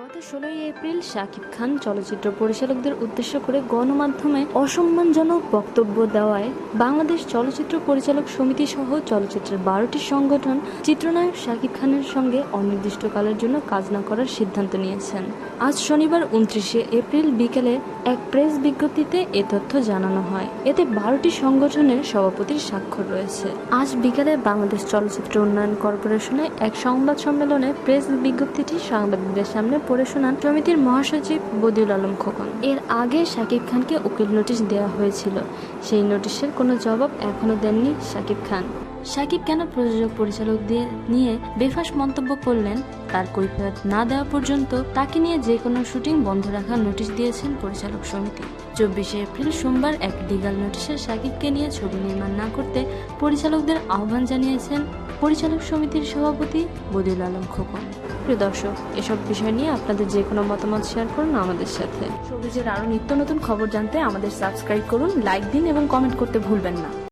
গত ষোলোই এপ্রিল শাকিব খান চলচ্চিত্র পরিচালকদের উদ্দেশ্য করে গণমাধ্যমে অসম্মানজনক বক্তব্য দেওয়ায় বাংলাদেশ চলচ্চিত্র পরিচালক সমিতি সহ চলচ্চিত্রের বারোটি সংগঠন চিত্রনায়ক শাকিব খানের সঙ্গে অনির্দিষ্টকালের জন্য কাজ না করার সিদ্ধান্ত নিয়েছেন। আজ শনিবার উনত্রিশে এপ্রিল বিকেলে এক প্রেস বিজ্ঞপ্তিতে এ তথ্য জানানো হয়। এতে বারোটি সংগঠনের সভাপতির স্বাক্ষর রয়েছে। আজ বিকেলে বাংলাদেশ চলচ্চিত্র উন্নয়ন কর্পোরেশনে এক সংবাদ সম্মেলনে প্রেস বিজ্ঞপ্তিটি সাংবাদিকদের সামনে পড়ে শোনান সমিতির মহাসচিব বদিউল আলম খোকন। এর আগে শাকিব খানকে উকিল নোটিশ দেওয়া হয়েছিল। সেই নোটিশের কোনো জবাব এখনও দেননি শাকিব খান। শাকিব কেন প্রযোজক পরিচালক দিয়ে নিয়ে বেফাস মন্তব্য করলেন, তার কৈফিয়ত না দেওয়া পর্যন্ত তাকে নিয়ে যে কোনো শুটিং বন্ধ রাখার নোটিশ দিয়েছেন পরিচালক সমিতি। চব্বিশে এপ্রিল সোমবার এক লিগাল নোটিশে শাকিবকে নিয়ে ছবি নির্মাণ না করতে পরিচালকদের আহ্বান জানিয়েছেন পরিচালক সমিতির সভাপতি বদিউল আলম খোকন। প্রিয় দর্শক, এসব বিষয় নিয়ে আপনাদের যে কোনো মতামত শেয়ার করুন আমাদের সাথে। সবুজের আরও নিত্য নতুন খবর জানতে আমাদের সাবস্ক্রাইব করুন লাইক দিন এবং কমেন্ট করতে ভুলবেন না।